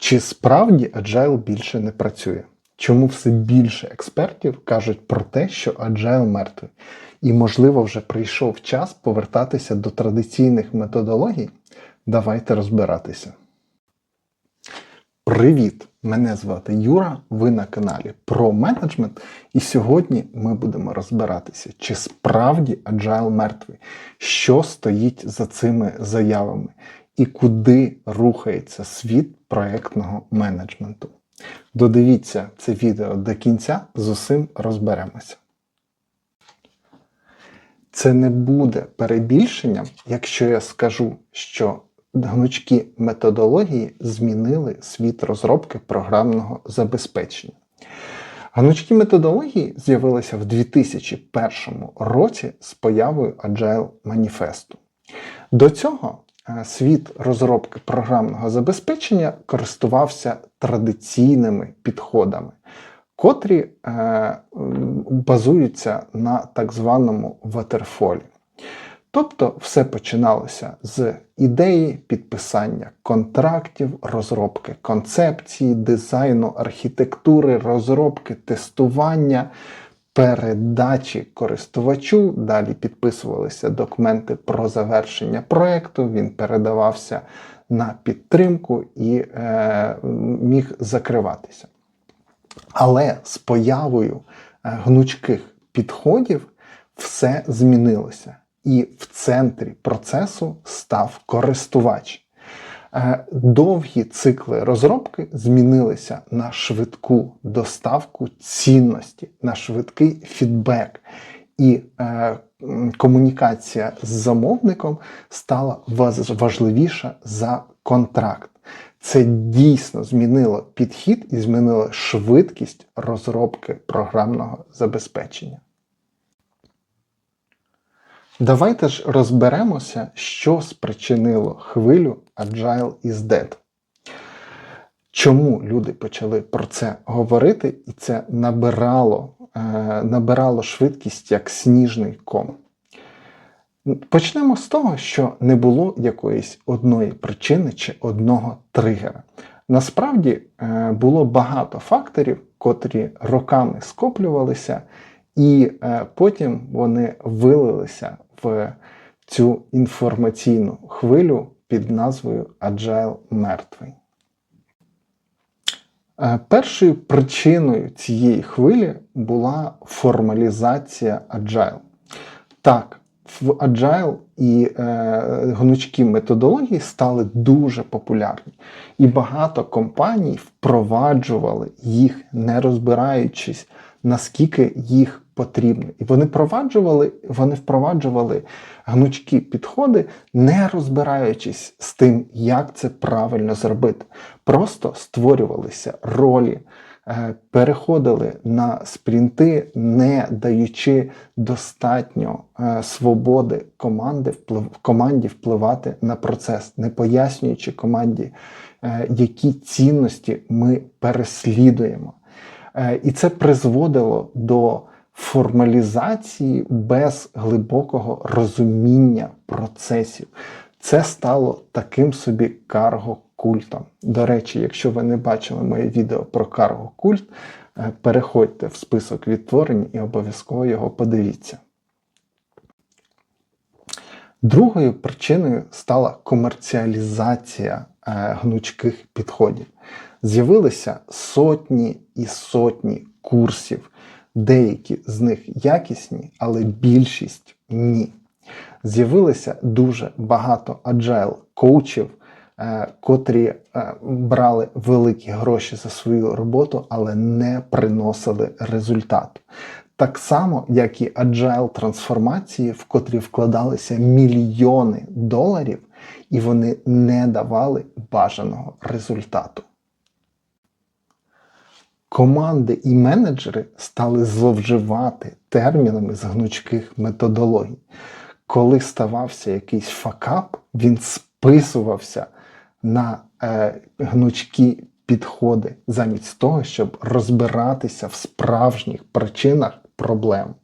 Чи справді Agile більше не працює? Чому все більше експертів кажуть про те, що Agile мертвий? І, можливо, вже прийшов час повертатися до традиційних методологій? Давайте розбиратися. Привіт! Мене звати Юра, ви на каналі про менеджмент. І сьогодні ми будемо розбиратися, чи справді Agile мертвий, що стоїть за цими заявами і куди рухається світ проєктного менеджменту. Додивіться це відео до кінця, з усім розберемося. Це не буде перебільшенням, якщо я скажу, що гнучкі методології змінили світ розробки програмного забезпечення. Гнучкі методології з'явилися в 2001 році з появою Agile Manifesto. До цього світ розробки програмного забезпечення користувався традиційними підходами, котрі е, базуються на так званому ватерфолі. Тобто все починалося з ідеї підписання контрактів, розробки концепції, дизайну, архітектури, розробки, тестування, передачі користувачу. Далі підписувалися документи про завершення проєкту, він передавався на підтримку і е, міг закриватися. Але з появою гнучких підходів все змінилося і в центрі процесу став користувач. Довгі цикли розробки змінилися на швидку доставку цінності, на швидкий фідбек. І е, комунікація з замовником стала важливіша за контракт. Це дійсно змінило підхід і змінило швидкість розробки програмного забезпечення. Давайте ж розберемося, що спричинило хвилю Agile is Dead. Чому люди почали про це говорити, і це набирало, е, набирало швидкість як сніжний ком. Почнемо з того, що не було якоїсь одної причини чи одного тригера. Насправді е, було багато факторів, котрі роками скоплювалися, і е, потім вони вилилися в цю інформаційну хвилю під назвою Agile мертвий. Е, першою причиною цієї хвилі була формалізація Agile. Так, в Agile і е, гнучкі методології стали дуже популярні. І багато компаній впроваджували їх, не розбираючись, наскільки їх потрібно. І вони впроваджували, вони впроваджували гнучкі підходи, не розбираючись з тим, як це правильно зробити. Просто створювалися ролі. Е, переходили на спринти, не даючи достатньо е, свободи команди, вплив, команді впливати на процес, не пояснюючи команді, е, які цінності ми переслідуємо. І це призводило до формалізації без глибокого розуміння процесів. Це стало таким собі карго-культом. До речі, якщо ви не бачили моє відео про карго-культ, е, переходьте в список відтворень і обов'язково його подивіться. Другою причиною стала комерціалізація е, гнучких підходів. З'явилися сотні і сотні курсів, Деякі з них якісні, але більшість ні. З'явилося дуже багато agile коучів, е, котрі е, брали великі гроші за свою роботу, але не приносили результату. Так само, як і agile трансформації, в котрі вкладалися мільйони доларів, і вони не давали бажаного результату. Команди і менеджери стали зловживати термінами з гнучких методологій. Коли ставався якийсь факап, він списувався на е, гнучкі підходи, замість того, щоб розбиратися в справжніх причинах проблем.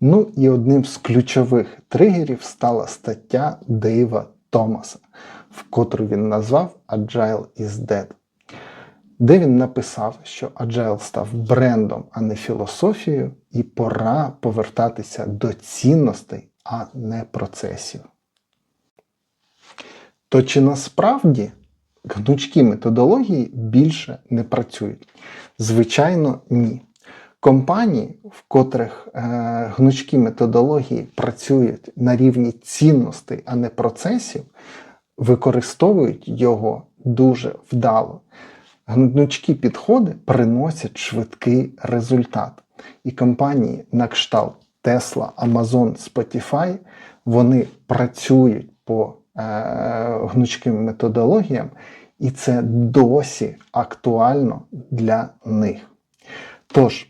Ну і одним з ключових тригерів стала стаття Дейва Томаса, в котру він назвав Agile is Dead, де він написав, що Agile став брендом, а не філософією, і пора повертатися до цінностей, а не процесів. То чи насправді гнучкі методології більше не працюють? Звичайно, ні. Компанії, в котрих е, гнучкі методології працюють на рівні цінностей, а не процесів, використовують його дуже вдало. Гнучкі підходи приносять швидкий результат. І компанії на кшталт Tesla, Amazon, Spotify вони працюють по е, гнучким методологіям, і це досі актуально для них. Тож,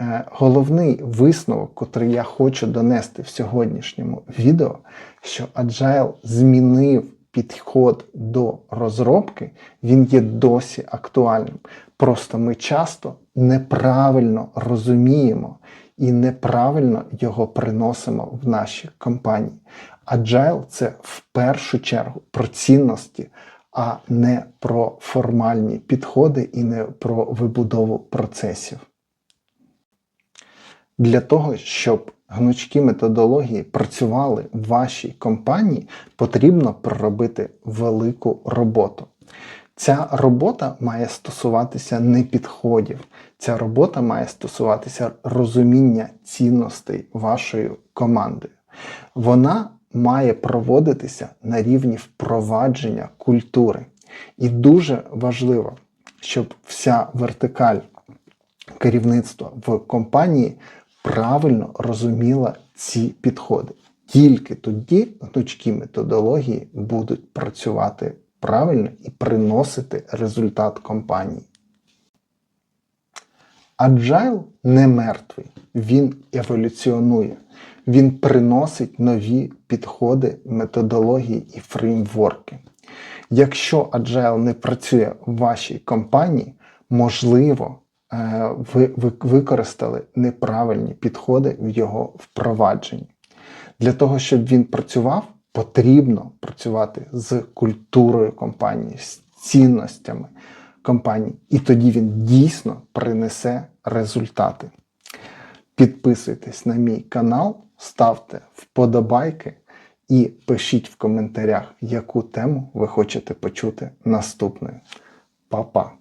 е, головний висновок, котрий я хочу донести в сьогоднішньому відео, що Agile змінив підход до розробки, він є досі актуальним. Просто ми часто неправильно розуміємо і неправильно його приносимо в наші компанії. Agile – це в першу чергу про цінності, а не про формальні підходи і не про вибудову процесів. Для того, щоб гнучкі методології працювали в вашій компанії, потрібно проробити велику роботу. Ця робота має стосуватися не підходів, ця робота має стосуватися розуміння цінностей вашої команди. Вона має проводитися на рівні впровадження культури. І дуже важливо, щоб вся вертикаль керівництва в компанії правильно розуміла ці підходи. Тільки тоді гнучкі методології будуть працювати правильно і приносити результат компанії. Agile не мертвий, він еволюціонує, він приносить нові підходи, методології і фреймворки. Якщо Agile не працює в вашій компанії, можливо, ви використали неправильні підходи в його впровадженні. Для того, щоб він працював, потрібно працювати з культурою компанії, з цінностями компанії, і тоді він дійсно принесе результати. Підписуйтесь на мій канал, ставте вподобайки і пишіть в коментарях, яку тему ви хочете почути наступною. Па-па!